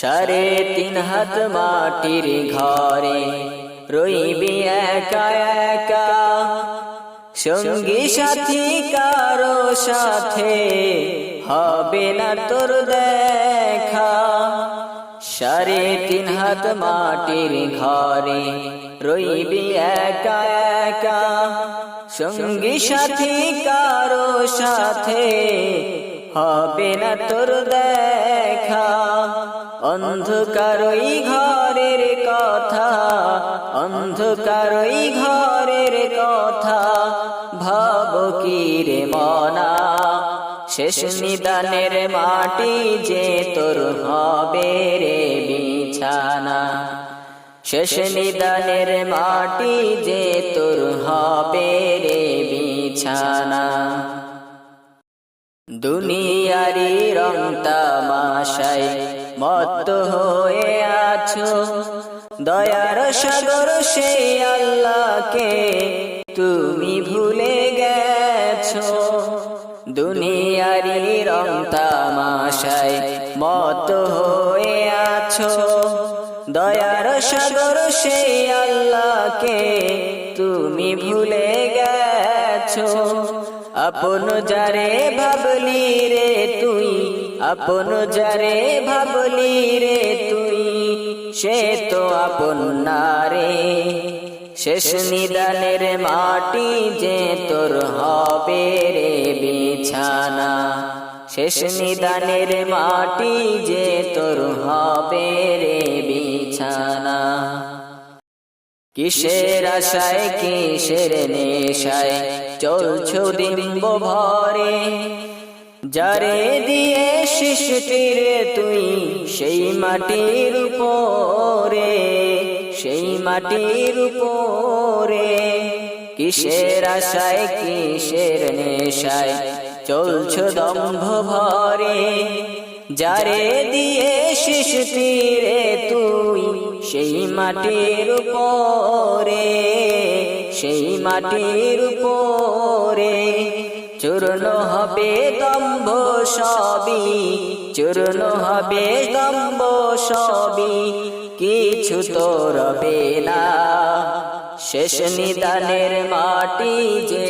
সাড়ে তিন হাত মাটির ঘরে। রইবি একা একা। সঙ্গী সাথী কারও সাথে হবে না তোর দেখা। সাড়ে তিন হাত মাটির ঘরে রইবি একা একা। সঙ্গী সাথী কারও সাথে হবে না তোর দেখা। অন্ধকারই ঘরের কথা অন্ধকারই ঘরের কথা। ভাব কি রে মনা, শেষ নিদানের মাটি যে তোর হবে রে বিছানা। শেষ নিদানের মাটি যে তোর হবে রে বিছানা। দুনিয়ারি রং তামাশায় মত হয়ে আছো। দয়ার সাগর, সে আল্লাহকে তুমি ভুলে গেছো। দুনিয়ারি রং তামাশায় মত হয়ে আছো। দয়ার সাগর, সে আল্লাহকে তুমি ভুলে গেছো। আপন যারে ভাবলি রে তুই, আপন যারে ভাবলি রে তুই, সে তো আপন না রে। শেষ নিদানের মাটি যে তোর হবে রে বিছানা। শেষ নিদানের মাটি যে তোর হবে রে বিছানা। কিসের আশায়, কিসের নেশায়? চলছো ডিম্ব ভরে। যারে দিয়ে শিশুটিরে তুই, সেই মাটির উপরে। সেই মাটির উপরে। কিসের আশায়, কিসের নেশায়? চলছো দম্ভ ভরে। যারে দিয়ে শিশুটিরে তুই সেই মাটির উপরে সেই মাটির উপরে। চূর্ণ হবে দম্ভ সবই চূর্ণ হবে দম্ভ সবই। কিছু তো রবে না। শেষ নিদানের মাটি যে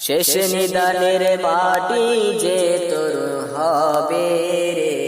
শেষ নিদানের বাটি যে তোর হবে রে।